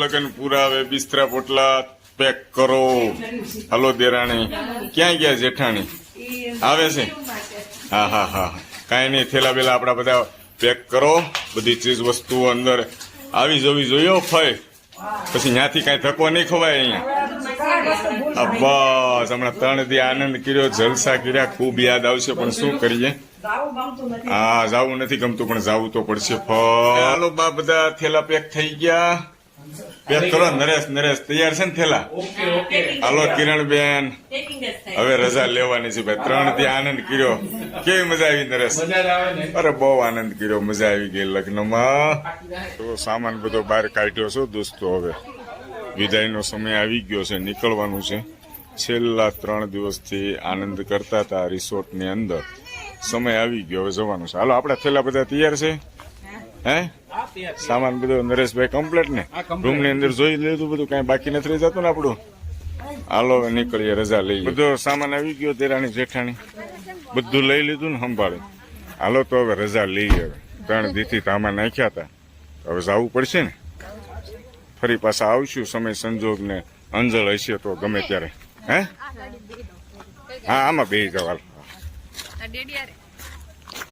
લગન પુરાવે, બિસ્તરા પોટલા પેક કરો. હલો દેરાણી, ક્યાં ગયા જેઠાણી? આવે છે? હા હા હા કાંઈ નહીં, થેલા બેલા આપણા બધા પેક કરો. બધી ચીજ વસ્તુઓ અંદર આવી જવી જોઈએ ફય પછી ત્યાંથી કાંઈ થકો નહીં ખવાય અહીંયા. બસ, હમણાં ત્રણ દી આનંદ કર્યો, જલસા કર્યા, ખૂબ યાદ આવશે, પણ શું કરીએ? હા, જાવું નથી ગમતું, પણ જાવું તો પડશે હાલો બા, બધા થેલા પેક થઈ ગયા. કરો નરેશ નરેશ તૈયાર છે ને થેલા? હાલો કિરણબેન. હવે રજા લેવાની છે ભાઈ. ત્રણથી આનંદ કર્યો. કેવી મજા આવી નરેશ? અરે બહુ આનંદ કર્યો. મજા આવી ગઈ લગ્નમાં. તો સામાન બધો બહાર કાઢ્યો છો દોસ્તો હવે. વિદાયનો સમય આવી ગયો છે નીકળવાનું છે. છેલ્લા ત્રણ દિવસથી આનંદ કરતા હતા રિસોર્ટની અંદર. સમય આવી ગયો હવે જવાનું છે. હાલો આપણા થેલા બધા તૈયાર છે? હે સામાન બધો નરેશભાઈ કમ્પ્લેટ ને. રૂમની અંદર જોઈ લીધું બધું કઈ બાકી નથી રહી જતું ને આપણું? હાલો હવે નીકળીએ રજા લઈએ. બધો સામાન આવી ગયો તેરાની જેઠાણી. બધું લઈ લીધું ને સંભાળે. હાલો તો હવે રજા લઈએ હવે. ત્રણ દીથી તામાં નાખ્યા હતા. હવે જવું પડશે ને? ફરી પાછા આવશું સમય સંજોગ ને અંજળ હશે તો ગમે ત્યારે. હે? હા આમાં બે જવાલ.